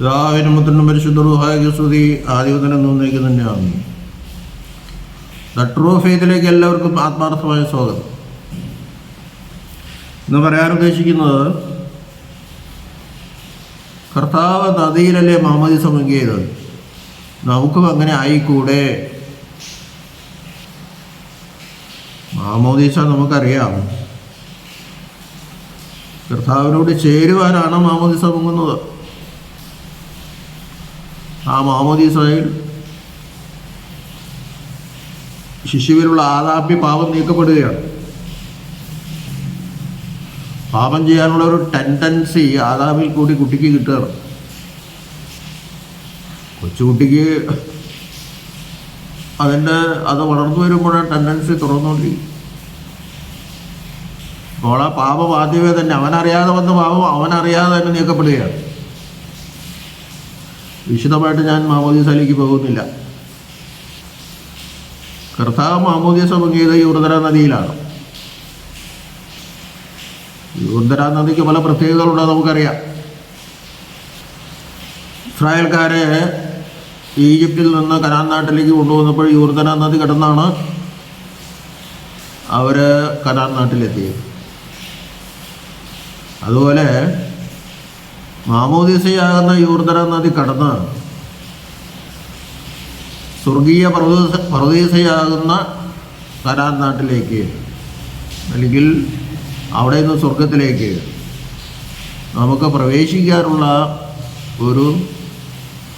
പിതാവിനും പുത്രനും പരിശുദ്ധ റുഹായ സ്തുതി ആദ്യവതനം തോന്നിയേക്ക് തന്നെയാണ് ദ ട്രൂ ഫെയ്ത്തിലേക്ക് എല്ലാവർക്കും ആത്മാർത്ഥമായ സ്വാഗതം. ഇന്ന് പറയാൻ ഉദ്ദേശിക്കുന്നത് കർത്താവ് നദിയിലല്ലേ മാമതി മുങ്ങിയത്? നമുക്കും അങ്ങനെ ആയിക്കൂടെ? മാമോദീസ നമുക്കറിയാം. കർത്താവിനോട് ചേരുവാനാണ് മാമോദീസ പൊങ്ങുന്നത് ആ മഹമ്മദീസ്രായേൽ ശിശുവിനുള്ള ആദാപ്യ പാപം നീക്കപ്പെടുകയാണ്. പാപം ചെയ്യാനുള്ള ഒരു ടെൻഡൻസി ആദാമിൽ കൂടി കുട്ടിക്ക് കിട്ടുകയാണ്. കൊച്ചുകുട്ടിക്ക് അതിന്റെ അത് വളർന്നു വരുമ്പോഴാണ് ടെൻഡൻസി തുറന്നുകൊണ്ടിരിക്കും അപ്പോൾ ആ പാപം ആദ്യമേ തന്നെ അവനറിയാതെ വന്ന പാപം അവനറിയാതെ തന്നെ നീക്കപ്പെടുകയാണ്. വിശദമായിട്ട് ഞാൻ മാമോദീസയിലേക്ക് പോകുന്നില്ല. കർത്താവ് മാമോദീസ പൊങ്ങിയത് യൂർദര നദിയിലാണ്. യൂർദര നദിക്ക് പല പ്രത്യേകതകളുണ്ട് നമുക്കറിയാം. ഇസ്രായേൽക്കാരെ ഈജിപ്തിൽ നിന്ന് കനാൻ നാട്ടിലേക്ക് കൊണ്ടുവന്നപ്പോൾ യൂർദന നദി കടന്നാണ് അവർ കനാൻ നാട്ടിലെത്തിയത്. അതുപോലെ മാമോദിസയാകുന്ന യൂർദ്ധന നദി കടന്ന് സ്വർഗീയ പർവത പർവതീസയാകുന്ന കരാൻ നാട്ടിലേക്ക് അല്ലെങ്കിൽ അവിടെ നിന്ന് സ്വർഗത്തിലേക്ക് നമുക്ക് പ്രവേശിക്കാനുള്ള ഒരു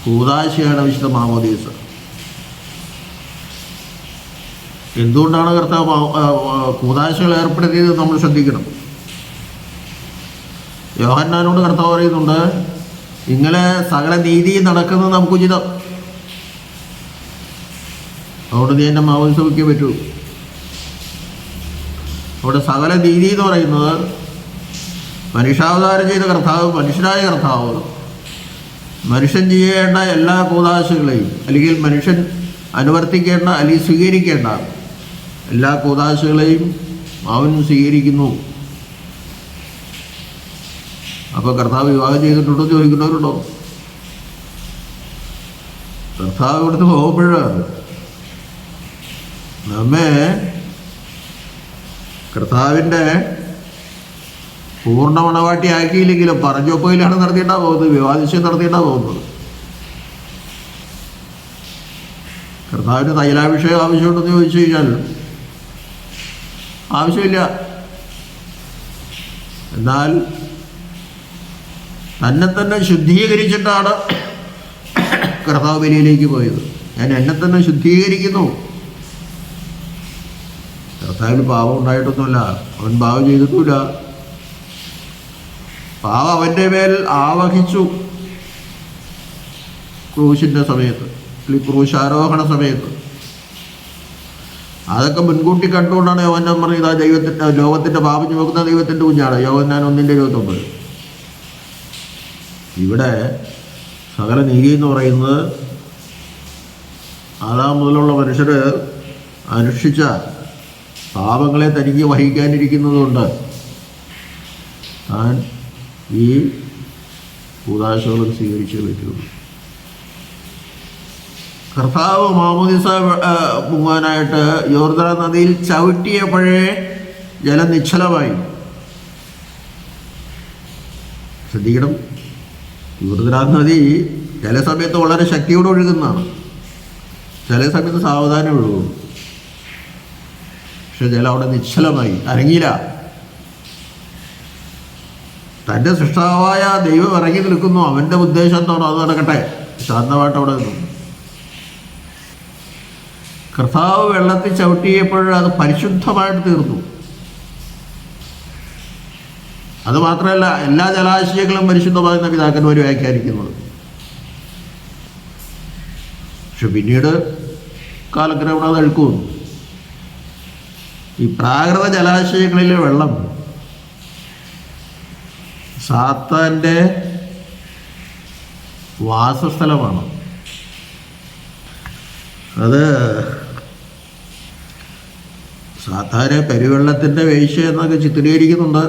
കൂതാശയാണ് വിശുദ്ധ മാമോദീസ. എന്തുകൊണ്ടാണ് കർത്താവ് കൂതാശകൾ ഏർപ്പെടുത്തിയത് നമ്മൾ ശ്രദ്ധിക്കണം. യോഹന്നാനോട് കർത്താവ് പറയുന്നുണ്ട് ഇങ്ങനെ സകല നീതി നടക്കുന്നത് നമുക്ക് ഉചിതം. അതുകൊണ്ട് നീ എന്നെ മാമോദീസ വയ്ക്കേ പറ്റൂ. അവിടെ സകല നീതി എന്ന് പറയുന്നത് മനുഷ്യാവതാരം ചെയ്ത കർത്താവ് മനുഷ്യനായ കർത്താവ് മനുഷ്യൻ ചെയ്യേണ്ട എല്ലാ കൂതാശകളെയും അല്ലെങ്കിൽ മനുഷ്യൻ അനുവർത്തിക്കേണ്ട അല്ലെങ്കിൽ സ്വീകരിക്കേണ്ട എല്ലാ കൂതാശകളെയും അവൻ സ്വീകരിക്കുന്നു. അപ്പോൾ കർത്താവ് വിവാഹം ചെയ്തിട്ടുണ്ടോ ചോദിക്കുന്നവരുണ്ടോ? കർത്താവ് ഇവിടുന്ന് പോകുമ്പോൾ നമ്മെ കർത്താവിന്റെ പൂർണ മണവാട്ടി ആക്കിയില്ലെങ്കിലും പറഞ്ഞൊപ്പയിലാണ് നടത്തിയിട്ടാ പോകുന്നത്. വിവാദിച്ച് നടത്തിയിട്ടാ പോകുന്നത്. കർത്താവിന് തൈലാഭിഷേകം ആവശ്യമുണ്ടെന്ന് ചോദിച്ചു കഴിഞ്ഞാൽ ആവശ്യമില്ല. എന്നാൽ തന്നെ തന്നെ ശുദ്ധീകരിച്ചിട്ടാണ് കർത്താവ് ബലിയിലേക്ക് പോയത്. ഞാൻ എന്നെ തന്നെ ശുദ്ധീകരിക്കുന്നു. കർത്താവിന് പാവം ഉണ്ടായിട്ടൊന്നുമില്ല. അവൻ പാവം ചെയ്തിട്ടില്ല പാവം അവന്റെ മേൽ ആവഹിച്ചു. ക്രൂശിന്റെ സമയത്ത് ക്രൂശാരോഹണ സമയത്ത്. അതൊക്കെ മുൻകൂട്ടി കണ്ടുകൊണ്ടാണ് യോഹന്നാൻ പറഞ്ഞത് ആ ദൈവത്തിന്റെ ലോകത്തിന്റെ പാപം ചുമക്കുന്ന ദൈവത്തിന്റെ കുഞ്ഞാണ്. യോഹന്നാൻ ഒന്നിന്റെ ഇരുപത്തൊമ്പത്. ഇവിടെ സകല നീതി എന്ന് പറയുന്നത് ആദാം മുതലുള്ള മനുഷ്യർ അനുഷ്ഠിച്ച പാപങ്ങളെ തനിക്ക് വഹിക്കാനിരിക്കുന്നതുകൊണ്ട് താൻ ഈ കൂതാശകൾ സ്വീകരിച്ചേ പറ്റുള്ളൂ. കർത്താവ് മാമോദിസ മുങ്ങാനായിട്ട് യോർദ നദിയിൽ ചവിട്ടിയപ്പോഴേ ജലം നിശ്ചലമായി ശ്രദ്ധിക്കണം. യോർദാ നദി ചില സമയത്ത് വളരെ ശക്തിയോടെ ഒഴുകുന്നതാണ്. ചില സമയത്ത് സാവധാനം ഒഴുകും. പക്ഷെ ജലം അവിടെ നിശ്ചലമായി അരങ്ങിയില്ല തന്റെ സൃഷ്ടാവായ ദൈവം ഇറങ്ങി നിൽക്കുന്നു. അവന്റെ ഉദ്ദേശം എന്താണോ? അത് നടക്കട്ടെ. ശാന്തമായിട്ട് അവിടെ നിന്നു. കർത്താവ് വെള്ളത്തിൽ ചവിട്ടിയപ്പോൾ അത് പരിശുദ്ധമായിട്ട് തീർന്നു. അത് മാത്രമല്ല എല്ലാ ജലാശയങ്ങളും പരിശുദ്ധമാകുന്ന പിതാക്കന്മാർ വ്യാഖ്യാനിക്കുന്നത് പക്ഷെ പിന്നീട് കാലക്രമേണ അത് അഴുക്കും ഈ പ്രാകൃത ജലാശയങ്ങളിലെ വെള്ളം സാത്താന്റെ വാസസ്ഥലമാണ്. അത് സാധാരണ പെരുവെള്ളത്തിന്റെ വേശ്യ എന്നൊക്കെ ചിത്രീകരിക്കുന്നുണ്ട്.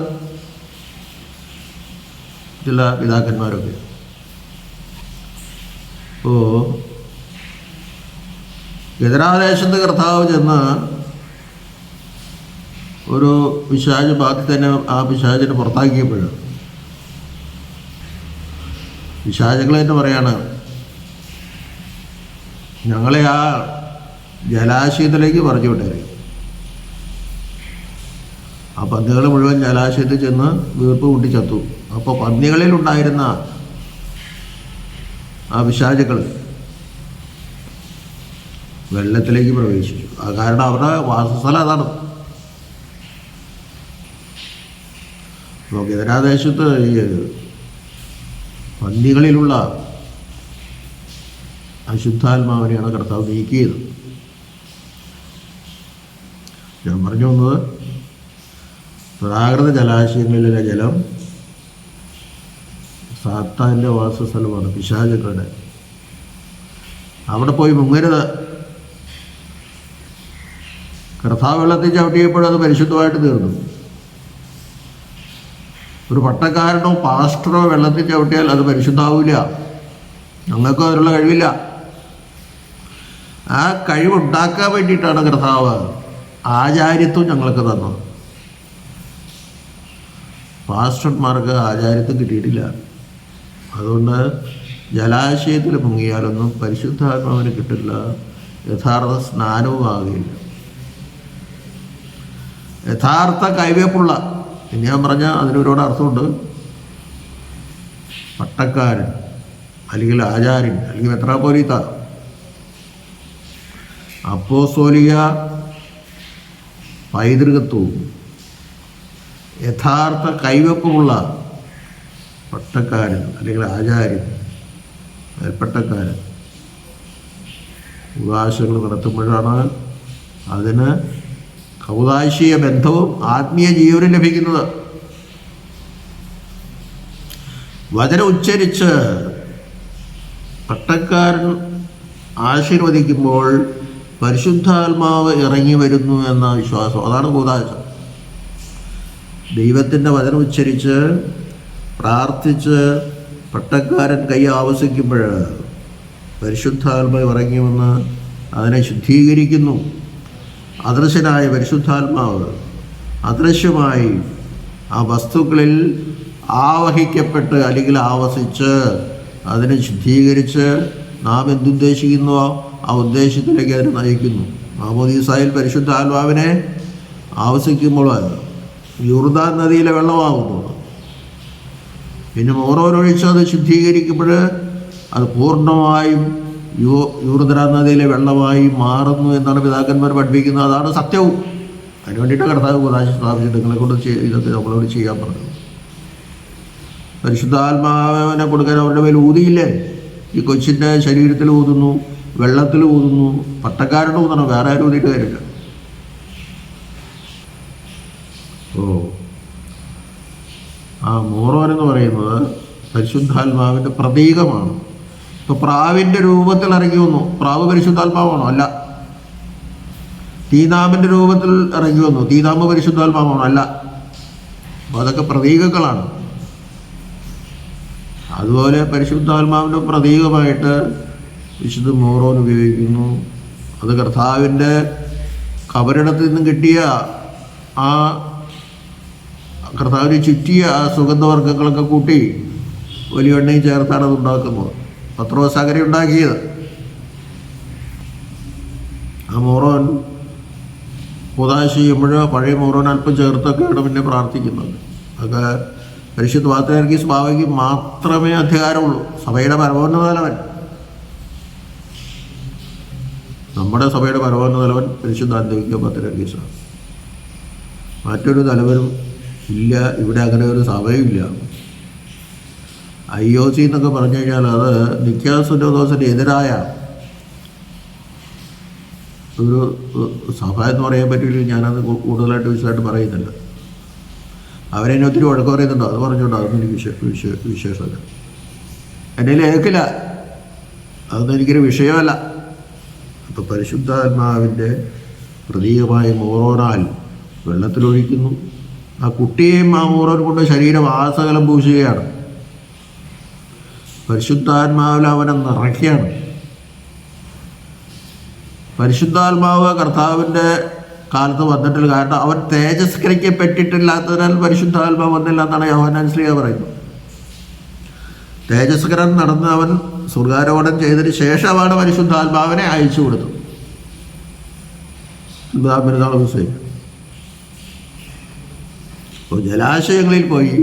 ചില പിതാക്കന്മാരൊക്കെ. അപ്പോൾ ഗജരാദേശത്ത് കർത്താവ് ചെന്ന് ഒരു പിശാജ് തന്നെ ആ പിശാജിനെ പുറത്താക്കിയപ്പോൾ പിശാചുകൾ തന്നെ പറയാണ് ഞങ്ങളെ ആ ജലാശയത്തിലേക്ക് പറഞ്ഞു വിട്ടേരെ. ആ പന്നികൾ മുഴുവൻ ജലാശയത്തിൽ ചെന്ന് വീർപ്പ് കൂട്ടി ചത്തു അപ്പോൾ പന്നികളിൽ ഉണ്ടായിരുന്ന ആ വിശാചകൾ വെള്ളത്തിലേക്ക് പ്രവേശിച്ചു. ആ കാരണം അവരുടെ വാസസ്ഥലം അതാണ്. അപ്പോൾ ഗജരാദേശത്ത് ഈ പന്നികളിലുള്ള അശുദ്ധാത്മാവിനെയാണ് കർത്താവ് നീക്കിയത്. ഞാൻ പറഞ്ഞു വന്നത് പ്രാകൃത ജലാശയങ്ങളിലെ ജലം സാത്താന്റെ വാസസ്ഥലമാണ് പിശാചുക്കളുടെ. അവിടെ പോയി മുങ്ങരുത്. കർത്താവ് വെള്ളത്തിൽ ചവിട്ടിയപ്പോൾ അത് പരിശുദ്ധമായിട്ട് തീർന്നു. ഒരു പട്ടക്കാരനോ പാസ്റ്ററോ വെള്ളത്തിൽ ചവിട്ടിയാൽ അത് പരിശുദ്ധാവില്ല ഞങ്ങൾക്കും അതിനുള്ള കഴിവില്ല. ആ കഴിവുണ്ടാക്കാൻ വേണ്ടിയിട്ടാണ് കർത്താവ് ആചാര്യത്വം ഞങ്ങൾക്ക് തന്നത്. പാസ്റ്റർമാർക്ക് ആചാരത്തിൽ കിട്ടിയിട്ടില്ല. അതുകൊണ്ട് ജലാശയത്തിൽ മുങ്ങിയാലൊന്നും പരിശുദ്ധാത്മാവിന് കിട്ടില്ല. യഥാർത്ഥ സ്നാനവും ആകില്ല യഥാർത്ഥ കൈവേപ്പുള്ള ഇനി ഞാൻ പറഞ്ഞ അതിനൊരുപാട് അർത്ഥമുണ്ട്. പട്ടക്കാരൻ അല്ലെങ്കിൽ ആചാര്യൻ അല്ലെങ്കിൽ മെത്രാപോലീത്ത അപ്പോസോലിയ പൈതൃകത്വവും യഥാർത്ഥ കൈവെപ്പുമുള്ള പട്ടക്കാരൻ അല്ലെങ്കിൽ ആചാര്യൻ പട്ടക്കാരൻ ഉദാശകൾ നടത്തുമ്പോഴാണ് അതിന് കൗതാശീയ ബന്ധവും ആത്മീയ ജീവനും ലഭിക്കുന്നത്. വചനം ഉച്ചരിച്ച് പട്ടക്കാരൻ ആശീർവദിക്കുമ്പോൾ പരിശുദ്ധാത്മാവ് ഇറങ്ങി വരുന്നു എന്ന വിശ്വാസം. അതാണ് കൂതാശ ദൈവത്തിന്റെ വചനം ഉച്ചരിച്ച് പ്രാർത്ഥിച്ച് പട്ടക്കാരൻ കൈ ആവസിക്കുമ്പോൾ പരിശുദ്ധാത്മാവ് ഇറങ്ങി വന്ന് അതിനെ ശുദ്ധീകരിക്കുന്നു. അദൃശ്യനായ പരിശുദ്ധാത്മാവ് അദൃശ്യമായി ആ വസ്തുക്കളിൽ ആവഹിക്കപ്പെട്ട് അല്ലെങ്കിൽ ആവസിച്ച് അതിനെ ശുദ്ധീകരിച്ച് നാം എന്തുദ്ദേശിക്കുന്നുവോ ആ ഉദ്ദേശത്തിലേക്ക് അതിനെ നയിക്കുന്നു. മാമോദീസായിൽ പരിശുദ്ധാത്മാവിനെ ആവസിക്കുമ്പോൾ യൂർദാൻ നദിയിലെ വെള്ളമാകുന്നു. പിന്നെ ഓരോരൊഴിച്ച് അത് ശുദ്ധീകരിക്കുമ്പോൾ അത് പൂർണമായും യൂ യൂർദ്രാ നദിയിലെ വെള്ളമായി മാറുന്നു എന്നാണ് പിതാക്കന്മാർ പഠിപ്പിക്കുന്നത്. അതാണ് സത്യവും. അതിന് വേണ്ടിയിട്ട് കർത്താവ് ഉപദേശം സ്ഥാപിച്ചിട്ട് നിങ്ങളെ കൊണ്ട് ഇതൊക്കെ നമ്മളോട് ചെയ്യാൻ പറഞ്ഞു. പരിശുദ്ധാത്മാവിനെ കൊടുക്കാൻ അവരുടെ മേൽ ഊതിയില്ലേ? ഈ കൊച്ചിന്റെ ശരീരത്തിൽ ഊതുന്നു വെള്ളത്തിൽ ഊതുന്നു പട്ടക്കാരുടെ ഊതണം വേറെ ആരും ഊതിയിട്ട് കാര്യമില്ല. ഓ. ആ മോറോൻ എന്ന് പറയുന്നത് പരിശുദ്ധാത്മാവിന്റെ പ്രതീകമാണ്. ഇപ്പോൾ പ്രാവിന്റെ രൂപത്തിൽ ഇറങ്ങി വന്നു. പ്രാവ് പരിശുദ്ധാത്മാവാണോ? അല്ല. തീനാമിന്റെ രൂപത്തിൽ ഇറങ്ങി വന്നു. തീനാമ് പരിശുദ്ധാത്മാവാണോ? അല്ല. അപ്പോൾ അതൊക്കെ പ്രതീകങ്ങളാണ്. അതുപോലെ പരിശുദ്ധാത്മാവിന്റെ പ്രതീകമായിട്ട് വിശുദ്ധ മോറോൻ ഉപയോഗിക്കുന്നു. അത് കർത്താവിന്റെ കബരിടത്തിൽ നിന്നും കിട്ടിയ ആ കർത്താവിനെ ചുറ്റിയ ആ സുഗന്ധവർഗങ്ങളൊക്കെ കൂട്ടി വലിയ എണ്ണയും ചേർത്താണ് അത് ഉണ്ടാക്കുന്നത്. പത്രോസാഗര ഉണ്ടാക്കിയത്. ആ മോറോൻ ഉദാശ ചെയ്യുമ്പോൾ പഴയ മോറോൻ അല്പം ചേർത്തൊക്കെയാണ് പിന്നെ പ്രാർത്ഥിക്കുന്നത്. അതൊക്കെ പരിശുദ്ധ വാർത്തകർക്ക് സ്വാഭാവിക മാത്രമേ അധികാരമുള്ളൂ. സഭയുടെ പരമോന്നത തലവൻ നമ്മുടെ സഭയുടെ പരമോന്നത തലവൻ പരിശുദ്ധ അന്തരിക്ക പത്രർഗീസാണ് മറ്റൊരു തലവനും ഇല്ല ഇവിടെ അങ്ങനെ ഒരു സമയമില്ല ഐ ഒ സി എന്നൊക്കെ പറഞ്ഞു കഴിഞ്ഞാൽ അത് നിത്യാസുരോദോസിന് എതിരായ ഒരു സഭ എന്ന് പറയാൻ പറ്റില്ല ഞാനത് കൂടുതലായിട്ട് വിശദമായിട്ട് പറയുന്നില്ല. അവരെന്നെ ഒത്തിരി വഴക്ക് പറയുന്നുണ്ടോ. അത് പറഞ്ഞുകൊണ്ടോ അതൊന്നും എനിക്ക് വിശേ വിശേ വിശേഷമല്ല. എന്നെ ഏക്കില്ല അതൊന്നും എനിക്കൊരു വിഷയമല്ല. അപ്പോൾ പരിശുദ്ധാത്മാവിന്റെ പ്രതീകമായ മോറോനാൽ വെള്ളത്തിലൊഴിക്കുന്നു. ആ കുട്ടിയെയും ആ മോറോൻ കൊണ്ട് ശരീരം ആസകലം പൂശുകയാണ്. പരിശുദ്ധാത്മാവിൽ അവനെ നിറയ്ക്കുകയാണ്. പരിശുദ്ധാത്മാവ് കർത്താവിന്റെ കാലത്ത് വന്നിട്ടില്ല. കാരണം അവൻ തേജസ്കരിക്കപ്പെട്ടിട്ടില്ലാത്തതിനാൽ പരിശുദ്ധാത്മാവ് വന്നില്ല എന്നാണ് യോഹനാൻ ശ്രീ പറയുന്നത്. തേജസ്കരൻ നടന്ന് അവൻ സ്വർഗാരോഹണം ചെയ്തതിന് ശേഷമാണ് പരിശുദ്ധാത്മാവിനെ അയച്ചു കൊടുത്തത്. ദിവസം അപ്പോൾ ജലാശയങ്ങളിൽ പോയി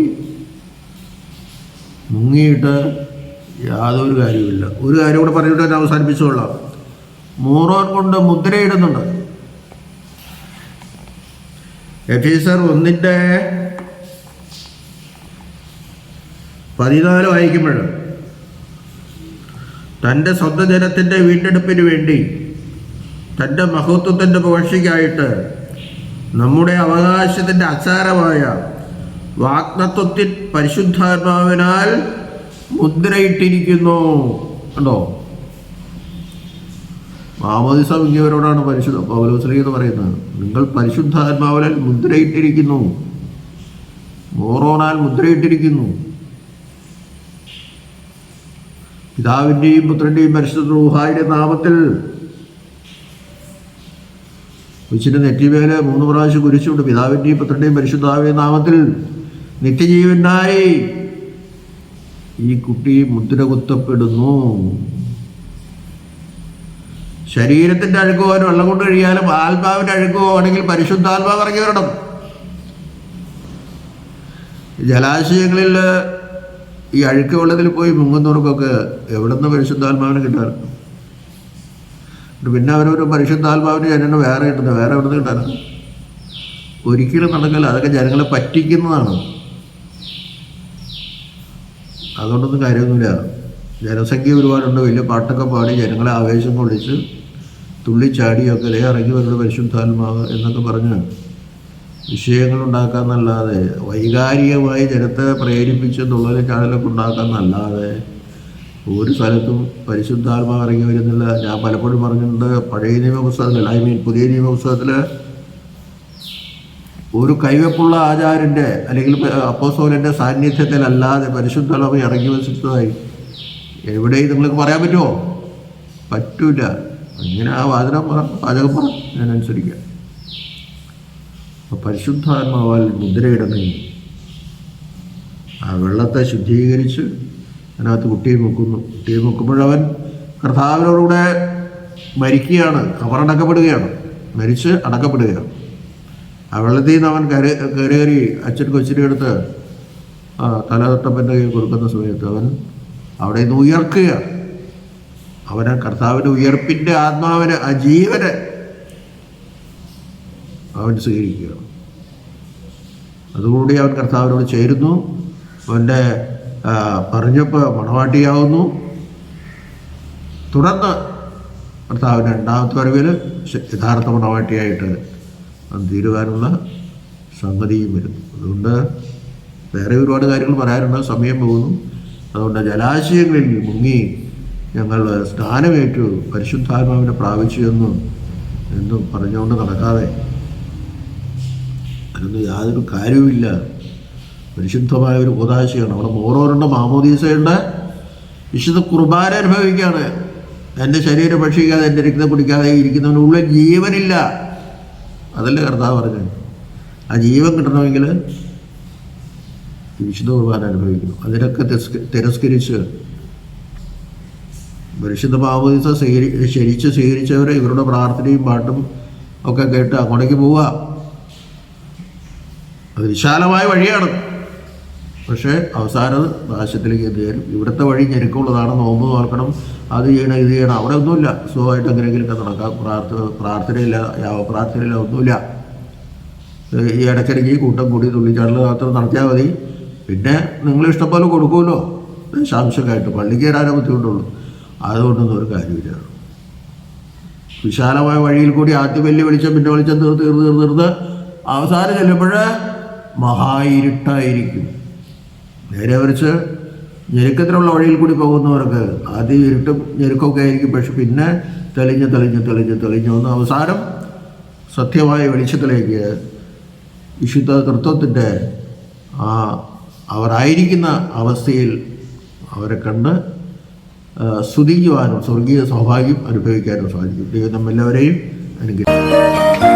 മുങ്ങിയിട്ട് യാതൊരു കാര്യമില്ല ഒരു കാര്യം കൂടെ പറഞ്ഞിട്ട് ഞാൻ അവസാനിപ്പിച്ചുകൊള്ളാം. മൂറോൻ കൊണ്ട് മുദ്രയിടുന്നുണ്ട്. എഫീസർ ഒന്നിന്റെ പതിനാല് വായിക്കുമ്പോൾ തന്റെ സ്വന്തം ജനത്തിന്റെ വീണ്ടെടുപ്പിന് വേണ്ടി തന്റെ മഹത്വത്തിന്റെ പുകഴ്ചയ്ക്കായിട്ട് നമ്മുടെ അവകാശത്തിന്റെ അച്ചാരമായ വാഗ്നത്വത്തിൽ പരിശുദ്ധാത്മാവിനാൽ മുദ്രയിട്ടിരിക്കുന്നു. കണ്ടോ? മാമോദിസ ഇങ്ങവരോടാണ് പരിശുദ്ധ പൗലോസ്ലി എന്ന് പറയുന്നത്. നിങ്ങൾ പരിശുദ്ധാത്മാവിനാൽ മുദ്രയിട്ടിരിക്കുന്നു. മോറോനാൽ മുദ്രയിട്ടിരിക്കുന്നു. പിതാവിന്റെയും പുത്രന്റെയും പരിശുദ്ധ റൂഹായുടെ നാമത്തിൽ കൊച്ചിന്റെ നെറ്റിമേലെ മൂന്ന് പ്രാവശ്യം കുരിച്ചുകൊണ്ട് പിതാവിന്റെയും പുത്രന്റെയും പരിശുദ്ധാവിയ നാമത്തിൽ നിത്യജീവനായി ഈ കുട്ടി മുദ്ര കുത്തപ്പെടുന്നു ശരീരത്തിന്റെ അഴുക്കോ അവന് വെള്ളം കൊണ്ട് കഴിയാലും ആത്മാവിന്റെ അഴുക്കോ ആണെങ്കിൽ പരിശുദ്ധാത്മാവ് ഇറങ്ങി വരണം. ജലാശയങ്ങളിൽ ഈ അഴുക്ക് വെള്ളത്തിൽ പോയി മുങ്ങുന്നവർക്കൊക്കെ എവിടെ നിന്ന് പരിശുദ്ധാത്മാവിനെ കിട്ടാറ് പിന്നെ അവരൊരു പരിശുദ്ധാത്മാവിന് ജനനം വേറെ കിട്ടുന്നത് വേറെ എവിടെ നിന്ന് കിട്ടാറ് ഒരിക്കലും നടക്കില്ല അതൊക്കെ ജനങ്ങളെ പറ്റിക്കുന്നതാണ്. അതുകൊണ്ടൊന്നും കാര്യമൊന്നുമില്ല. ജനസംഖ്യ ഒരുപാടുണ്ട് വലിയ പാട്ടൊക്കെ പാടി ജനങ്ങളെ ആവേശം കൊള്ളിച്ച് തുള്ളിച്ചാടിയൊക്കെ ലേ ഇറങ്ങി വരുന്ന പരിശുദ്ധാത്മാവ് എന്നൊക്കെ പറഞ്ഞ് വിഷയങ്ങളുണ്ടാക്കാമെന്നല്ലാതെ വൈകാരികമായി ജനത്തെ പ്രേരിപ്പിച്ച് തുള്ളലും ചാടലൊക്കെ ഉണ്ടാക്കാന്നല്ലാതെ ഒരു സ്ഥലത്തും പരിശുദ്ധാത്മാവ് ഇറങ്ങി വരുന്നില്ല. ഞാൻ പലപ്പോഴും പറഞ്ഞിട്ടുണ്ട് പഴയ നിയമപുസ്തകത്തിൽ ഐ മീൻ പുതിയ നിയമപുസ്തകത്തിൽ ഒരു കൈവെപ്പുള്ള ആചാരന്റെ അല്ലെങ്കിൽ അപ്പോസോലിന്റെ സാന്നിധ്യത്തിലല്ലാതെ പരിശുദ്ധാത്മാവ് ഇറങ്ങി വസിച്ചതായി എവിടെയും നിങ്ങൾക്ക് പറയാൻ പറ്റുമോ? പറ്റൂല. അങ്ങനെ ആ വാചന വാചകം പറ. ഞാൻ അനുസരിക്കാം. അപ്പോൾ പരിശുദ്ധാത്മാവാൽ മുദ്രയിടങ്ങി ആ വെള്ളത്തെ ശുദ്ധീകരിച്ച് അതിനകത്ത് കുട്ടിയെ മുക്കുന്നു കുട്ടിയെ മുക്കുമ്പോഴവൻ കർത്താവിനോടുകൂടെ മരിക്കുകയാണ്. കവറടക്കപ്പെടുകയാണ്. മരിച്ച് അടക്കപ്പെടുകയാണ്. ആ വെള്ളത്തിൽ നിന്ന് അവൻ കര കയറി അച്ഛൻ കൊച്ചിനെ എടുത്ത് തലതൊട്ടപ്പന്റെ കയ്യിൽ കൊടുക്കുന്ന സമയത്ത് അവൻ അവിടെ നിന്ന് ഉയർക്കുകയാണ്. അവനെ കർത്താവിന്റെ ഉയർപ്പിന്റെ ആത്മാവിനെ ആ ജീവനെ അവൻ സ്വീകരിക്കുകയാണ്. അതുകൂടി അവൻ കർത്താവിനോട് ചേരുന്നു. അവന്റെ പറഞ്ഞപ്പോൾ മണവാട്ടിയാവുന്നു. തുടർന്ന് ഭർത്താവിന് രണ്ടാമത്തെ വരവിൽ യഥാർത്ഥ മണവാട്ടിയായിട്ട് തീരുവാനുള്ള സംഗതിയും വരുന്നു. അതുകൊണ്ട് വേറെ ഒരുപാട് കാര്യങ്ങൾ പറയാനുണ്ട്. സമയം പോകുന്നു. അതുകൊണ്ട് ജലാശയങ്ങളിൽ മുങ്ങി ഞങ്ങൾ സ്നാനമേറ്റു പരിശുദ്ധാത്മാവിനെ പ്രാപിച്ചു എന്നും എന്നും പറഞ്ഞുകൊണ്ട് നടക്കാതെ അതൊന്നും യാതൊരു കാര്യവുമില്ല. പരിശുദ്ധമായ ഒരു ഉദാശയാണ് അവിടെ ഓരോരുണ്ട് മാമോദീസയുണ്ട്. വിശുദ്ധ കുർബാന അനുഭവിക്കുകയാണ്. എന്റെ ശരീരം ഭക്ഷിക്കാതെ എന്റെ രക്തം കുടിക്കാതെ ഇരിക്കുന്നവനുള്ളിൽ ജീവനില്ല. അതല്ലേ കർത്താവ് പറഞ്ഞു ആ ജീവൻ കിട്ടണമെങ്കിൽ വിശുദ്ധ കുർബാന അനുഭവിക്കണം. അതിനൊക്കെ തിരസ്ക- തിരസ്കരിച്ച് പരിശുദ്ധ മാമോദിസ സ്വീകരി ശരിച്ച് സ്വീകരിച്ചവരെ ഇവരുടെ പ്രാർത്ഥനയും പാട്ടും ഒക്കെ കേട്ട് അങ്ങോട്ടേക്ക് പോവുക. അത് വിശാലമായ വഴിയാണ്. പക്ഷേ അവസാനം നാശത്തിലേക്ക് എത്തിയാലും ഇവിടുത്തെ വഴി ഞെരുക്കമുള്ളതാണ് നോമ്പ് നോക്കണം അത് ചെയ്യണം ഇത് ചെയ്യണം. അവിടെ ഒന്നുമില്ല. സുഖമായിട്ട് എങ്ങനെയെങ്കിലുമൊക്കെ നടക്കാം. പ്രാർത്ഥ പ്രാർത്ഥനയില്ല. യാവപ്രാർത്ഥനയില്ല ഒന്നുമില്ല. ഈ ഇടയ്ക്കിടയ്ക്ക് കൂട്ടം കൂടി തുള്ളിച്ചാടൽ മാത്രം നടത്തിയാൽ മതി. പിന്നെ നിങ്ങൾ ഇഷ്ടംപോലെ കൊടുക്കുമല്ലോ. ശാംശക്കായിട്ട് പള്ളിക്ക് വരാനേ ബുദ്ധിമുട്ടുള്ളൂ. അതുകൊണ്ടൊന്നും ഒരു കാര്യമില്ല വിശാലമായ വഴിയിൽ കൂടി ആദ്യം വലിയ വെളിച്ചം പിന്നെ വെളിച്ചം തീർത്ത് തീർത്ത് തീർത്ത് തീർത്ത്. അവസാനം ചെല്ലുമ്പോൾ മഹായിരുട്ടായിരിക്കും നേരെ മറിച്ച് ഞെരുക്കത്തിനുള്ള വഴിയിൽ കൂടി പോകുന്നവർക്ക് ആദ്യം ഇരുട്ടും ഞെരുക്കമൊക്കെ ആയിരിക്കും. പക്ഷെ പിന്നെ തെളിഞ്ഞ് തെളിഞ്ഞ് തെളിഞ്ഞ് തെളിഞ്ഞ് വന്ന് അവസാനം സത്യമായ വെളിച്ചത്തിലേക്ക് വിശുദ്ധ തൃത്വത്തിന്റെ ആ അവരായിരിക്കുന്ന അവസ്ഥയിൽ അവരെ കണ്ട് സ്തുതിക്കുവാനും സ്വർഗീയ സൗഭാഗ്യം അനുഭവിക്കാനും സാധിക്കും. ദൈവം നമ്മെല്ലാവരെയും അനുഗ്രഹിക്കും